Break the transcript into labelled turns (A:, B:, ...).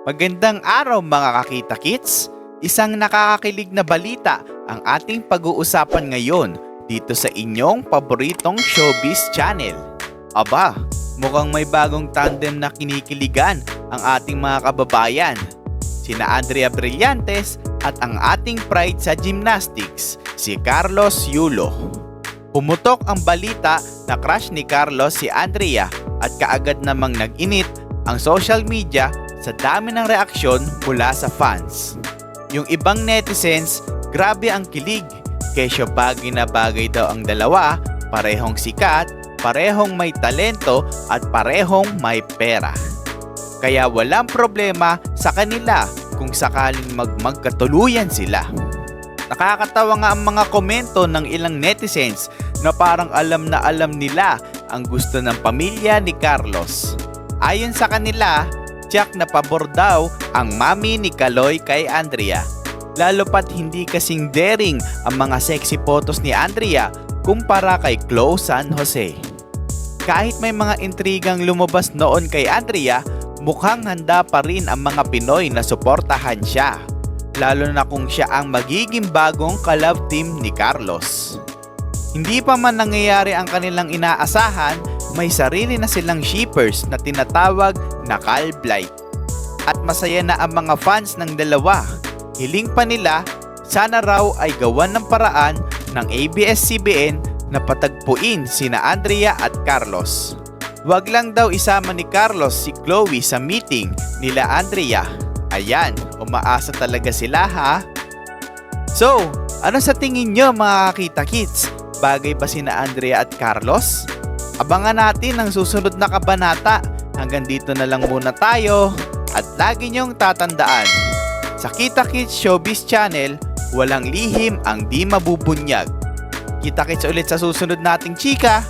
A: Magandang araw mga kakita kits! Isang nakakakilig na balita ang ating pag-uusapan ngayon dito sa inyong paboritong showbiz channel. Aba, mukhang may bagong tandem na kinikiligan ang ating mga kababayan. Sina Andrea Brillantes at ang ating pride sa gymnastics, si Carlos Yulo. Pumutok ang balita na crush ni Carlos si Andrea at kaagad namang nag-init ang social media sa dami ng reaksyon mula sa fans. Yung ibang netizens, grabe ang kilig. Kesyo bagay na bagay daw ang dalawa, parehong sikat, parehong may talento at parehong may pera. Kaya walang problema sa kanila kung sakaling magmagkatuluyan sila. Nakakatawa nga ang mga komento ng ilang netizens na parang alam na alam nila ang gusto ng pamilya ni Carlos. Ayon sa kanila, tiyak na pabor daw ang mami ni Kaloy kay Andrea. Lalo pat hindi kasing daring ang mga sexy photos ni Andrea kumpara kay Chloe San Jose. Kahit may mga intrigang lumabas noon kay Andrea, mukhang handa pa rin ang mga Pinoy na suportahan siya. Lalo na kung siya ang magiging bagong kalab team ni Carlos. Hindi pa man nangyayari ang kanilang inaasahan, may sarili na silang shippers na tinatawag na Calblight. At masaya na ang mga fans ng dalawa. Hiling pa nila, sana raw ay gawan ng paraan ng ABS-CBN na patagpuin sina Andrea at Carlos. Wag lang daw isama ni Carlos si Chloe sa meeting nila Andrea. Ayan, umaasa talaga sila ha. So, ano sa tingin nyo mga kakita kids? Bagay ba sina Andrea at Carlos? Abangan natin ang susunod na kabanata. Hanggang dito na lang muna tayo. At lagi nyong tatandaan, sa Kita Kids Showbiz Channel, walang lihim ang di mabubunyag. Kita kits ulit sa susunod nating chika.